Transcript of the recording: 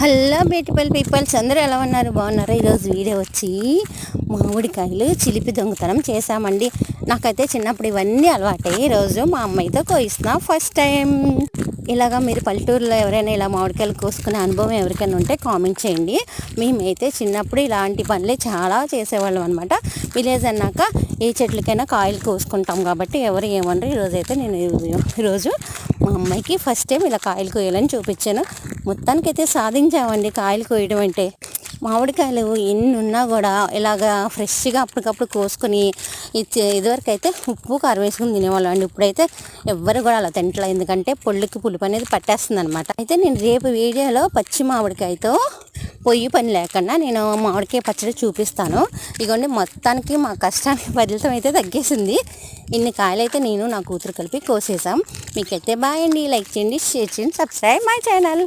Hello beautiful peoples అందరూ ఎలా ఉన్నారు? బాగున్నారా? ఈరోజు వీడియో వచ్చి మామిడికాయలు చిలిపి దొంగతనం చేశామండి. నాకైతే చిన్నప్పుడు ఇవన్నీ అలవాటే ఈరోజు మా అమ్మాయితో కోయిస్తున్నా. ఫస్ట్ టైం ఇలాగా మీరు పల్లెటూరులో ఎవరైనా ఇలా మామిడికాయలు కోసుకునే అనుభవం ఎవరికైనా ఉంటే కామెంట్ చేయండి. మేమైతే చిన్నప్పుడు ఇలాంటి పనులే చాలా చేసేవాళ్ళం అనమాట విలేజ్ అన్నాక ఏ చెట్లకైనా కాయలు కోసుకుంటాం కాబట్టి ఎవరు ఏమనరు. ఈరోజు అయితే నేను ఈరోజు మా అమ్మాయికి ఫస్ట్ టైం ఇలా కాయలు కోయాలని చూపించాను. మొత్తానికైతే సాధించామండి కాయలు కోయడం అంటే. మామిడికాయలు ఎన్ని ఉన్నా కూడా ఇలాగా ఫ్రెష్గా అప్పటికప్పుడు కోసుకొని ఇదివరకు అయితే ఉప్పు కారం వేసుకుని తినేవాళ్ళం అండి. ఇప్పుడైతే ఎవ్వరు కూడా అలా తింటలే. ఎందుకంటే పొళ్ళుకి పులుపు అనేది పట్టేస్తుంది అనమాట అయితే నేను రేపు వీడియోలో పచ్చి మామిడికాయతో పొయ్యి పని లేకుండా నేను మామిడికాయ పచ్చడి చూపిస్తాను. ఇగోండి మొత్తానికి మా కష్టానికి ఫలితం అయితే తగ్గేసింది. ఇన్ని కాయలు అయితే నేను నా కూతురు కలిపి కోసేసాం మీకైతే బాయ్ అండి. లైక్ చేయండి షేర్ చేయండి సబ్స్క్రైబ్ మై ఛానల్.